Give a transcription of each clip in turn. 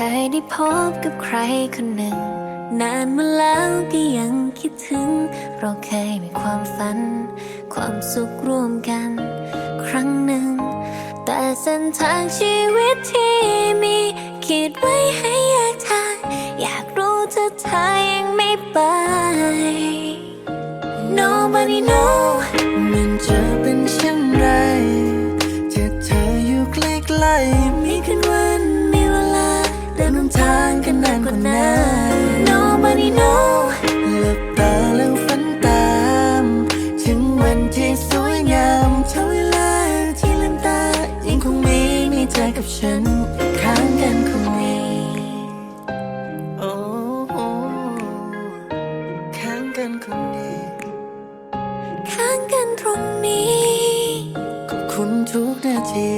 คยได้พบกับใครคนหนึ่ง นานมาแล้วก็ยังคิดถึง เราเคยมีความฝัน ความสุขร่วมกัน ครั้งหนึ่ง แต่เส้นทางชีวิตที่มีคิดไว้ให้แยกทาง อยากรู้เธอเธอยังไม่ไป Nobody know ฉันข้างกันคงมีโอ้โอ้ข้างกันคงดีข้างกันตรงนี้ขอบคุณทุกนาที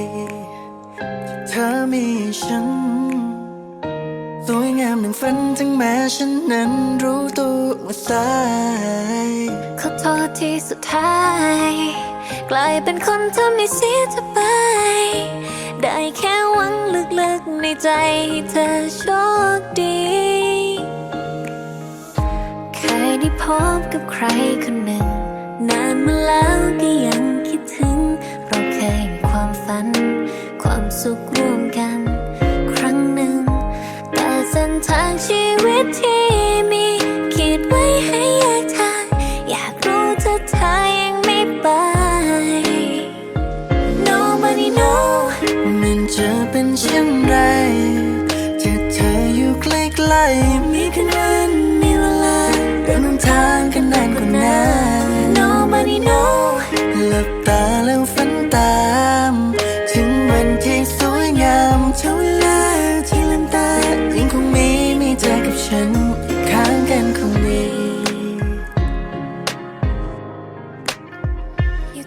ที่เธอมีฉัน สวยงามหนึ่งฝันถึงแม้ฉันนั้นรู้ตัวว่าสายขอโทษที่สุดท้าย กลายเป็นคนทำให้เสียเธอไป ใจให้เธอโชคดี เคยได้พบกับใครคนหนึ่ง นานมาแล้วก็ยังคิดถึง เราเคยมีความฝัน ความสุขร่วมกัน ครั้งหนึ่ง แต่เส้นทางชีวิตที่มีคิดไว้ให้แยกทาง อยากรู้เธอเธอยังไม่ไป Nobody know มันจะเป็นเช่นไร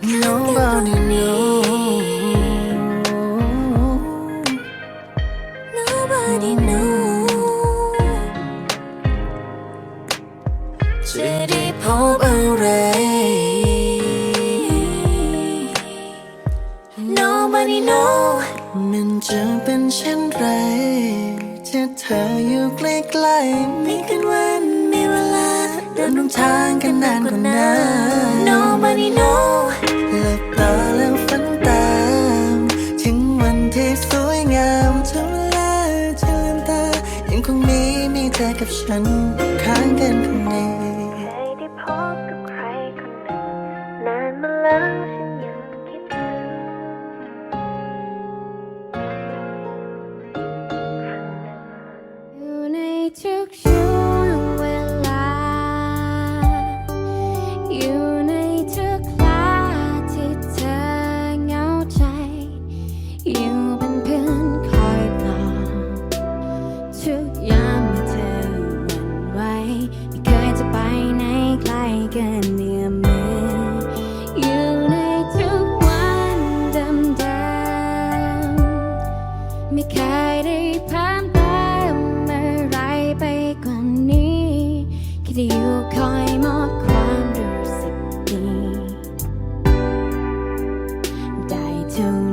Nobody นี้ knows Nobody know จะได้พบอะไร Nobody know มันจะเป็นเช่นไรถ้าเธออยู่ใกล้ๆมีคืนวันมีเวลา เดินร่วมทางกันนานกว่านั้น Nobody know คงมีมีเธอกับฉันข้างกันคงดีเคยได้พบกับใครคนหนึ่งนานมาแล้ว ไ